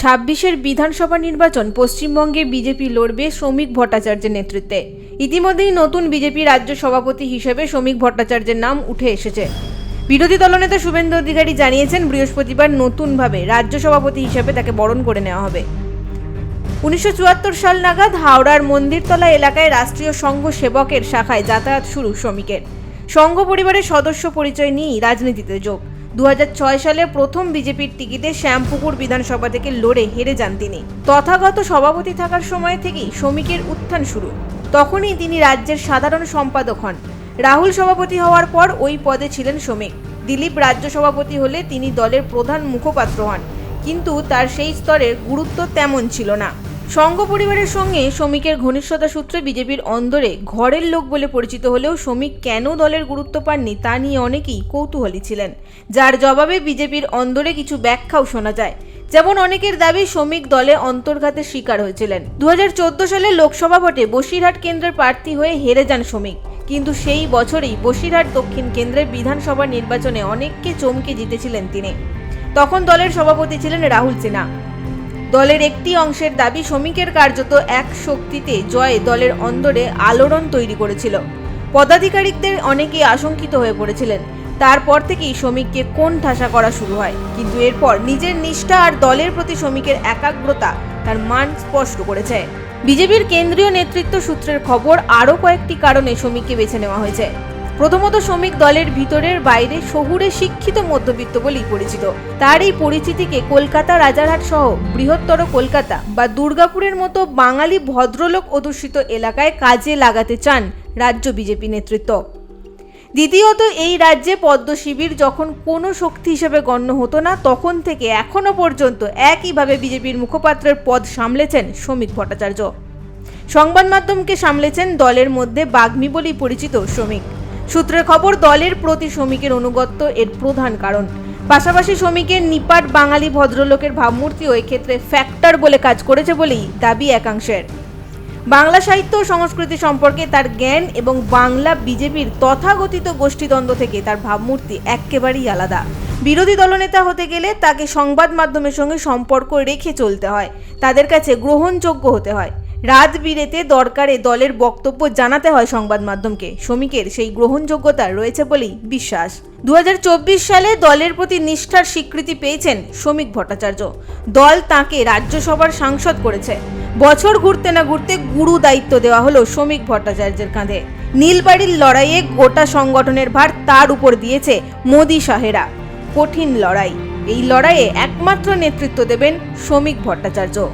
ছাব্বিশের বিধানসভা নির্বাচন পশ্চিমবঙ্গে বিজেপি লড়বে শ্রমিক ভট্টাচার্যের নেতৃত্বে। ইতিমধ্যেই নতুন বিজেপি রাজ্য সভাপতি হিসেবে শ্রমিক ভট্টাচার্যের নাম উঠে এসেছে। বিরোধী দলনেতা শুভেন্দু অধিকারী জানিয়েছেন, বৃহস্পতিবার নতুনভাবে রাজ্য সভাপতি হিসেবে তাকে বরণ করে নেওয়া হবে। উনিশশো চুয়াত্তর সাল নাগাদ হাওড়ার মন্দিরতলা এলাকায় রাষ্ট্রীয় সংঘ সেবকের শাখায় যাতায়াত শুরু শ্রমিকের। সংঘ পরিবারের সদস্য পরিচয় নিয়েই রাজনীতিতে যোগ। দু হাজার ছয় সালে প্রথম বিজেপির টিকিটে শ্যামপুকুর বিধানসভা থেকে লড়ে হেরে যান তিনি। তথাগত সভাপতি থাকার সময় থেকেই শ্রমিকের উত্থান শুরু। তখনই তিনি রাজ্যের সাধারণ সম্পাদক হন। রাহুল সভাপতি হওয়ার পর ওই পদে ছিলেন শ্রমিক। দিলীপ রাজ্য সভাপতি হলে তিনি দলের প্রধান মুখপাত্র হন। কিন্তু তার সেই স্তরের গুরুত্ব তেমন ছিল না। সংঘ পরিবারের সঙ্গে শ্রমিকের ঘনিষ্ঠতা সূত্রে বিজেপির অন্দরে ঘরের লোক বলে পরিচিত হলেও শ্রমিক কেন দলের গুরুত্ব পাননি তা নিয়ে অনেকেই কৌতূহলী ছিলেন। যার জবাবে বিজেপির অন্দরে কিছু ব্যাখ্যাও শোনা যায়। যেমন অনেকের দাবি, শ্রমিক দলে অন্তর্ঘাতের শিকার হয়েছিলেন। দু সালে লোকসভা ভোটে বসিরহাট কেন্দ্রের প্রার্থী হয়ে হেরে যান শ্রমিক। কিন্তু সেই বছরেই বসিরহাট দক্ষিণ কেন্দ্রের বিধানসভা নির্বাচনে অনেককে চমকে জিতেছিলেন তিনি। তখন দলের সভাপতি ছিলেন রাহুল সিনহা। দলের একটি অংশের দাবি, শ্রমিকের কার্যত এক শক্তিতে জয়ে দলের অন্দরে আলোড়ন তৈরি করেছিল। পদাধিকারিকদের অনেকেই আশঙ্কিত হয়ে পড়েছিলেন। তারপর থেকেই শ্রমিককে কোন ঠাসা করা শুরু হয়? কিন্তু এরপর নিজের নিষ্ঠা আর দলের প্রতি শ্রমিকের একাগ্রতা তার মান স্পষ্ট করেছে। বিজেপির কেন্দ্রীয় নেতৃত্ব সূত্রের খবর, আরও কয়েকটি কারণে শ্রমিককে বেছে নেওয়া হয়েছে। প্রথমত শ্রমিক দলের ভিতরের বাইরে শহুরে শিক্ষিত মধ্যবিত্ত বলেই পরিচিত। তার এই পরিচিতিকে কলকাতা রাজারহাট সহ বৃহত্তর কলকাতা বা দুর্গাপুরের মতো বাঙালি ভদ্রলোক অধ্যুষিত এলাকায় কাজে লাগাতে চান রাজ্য বিজেপি নেতৃত্ব। দ্বিতীয়ত, এই রাজ্যে পদ্ম শিবির যখন কোনো শক্তি হিসেবে গণ্য হতো না, তখন থেকে এখনও পর্যন্ত একইভাবে বিজেপির মুখপাত্রের পদ সামলেছেন শ্রমিক ভট্টাচার্য। সংবাদ মাধ্যমকে সামলেছেন দলের মধ্যে বাগ্মী বলেই পরিচিত শ্রমিক। সূত্রের খবর, দলের প্রতি শ্রমিকের অনুগত্য এর প্রধান কারণ। পাশাপাশি শ্রমিকের নিপাট বাঙালি ভদ্রলোকের ভাবমূর্তিও এক্ষেত্রে ফ্যাক্টর বলে কাজ করেছে বলেই দাবি একাংশের। বাংলা সাহিত্য ও সংস্কৃতি সম্পর্কে তার জ্ঞান এবং বাংলা বিজেপির তথাগতিত গোষ্ঠীদ্বন্দ্ব থেকে তার ভাবমূর্তি একেবারেই আলাদা। বিরোধী দলনেতা হতে গেলে তাকে সংবাদ মাধ্যমের সঙ্গে সম্পর্ক রেখে চলতে হয়। তাদের কাছে গ্রহণযোগ্য হতে হয়। রাত বিরেতে দরকারে দলের বক্তব্য জানাতে হয় সংবাদ মাধ্যমকে। শ্রমিকের সেই গ্রহণযোগ্যতা রয়েছে বলেই বিশ্বাস। দু হাজার চব্বিশ সালে দলের প্রতি নিষ্ঠার স্বীকৃতি পেয়েছেন শ্রমিক ভট্টাচার্য। দল তাকে রাজ্যসভার সাংসদ করেছে। বছর ঘুরতে না ঘুরতে গুরু দায়িত্ব দেওয়া হলো শ্রমিক ভট্টাচার্যের কাঁধে। নীলবাড়ির লড়াইয়ে গোটা সংগঠনের ভার তার উপর দিয়েছে মোদি শাহেরা। কঠিন লড়াই। এই লড়াইয়ে একমাত্র নেতৃত্ব দেবেন শ্রমিক ভট্টাচার্য।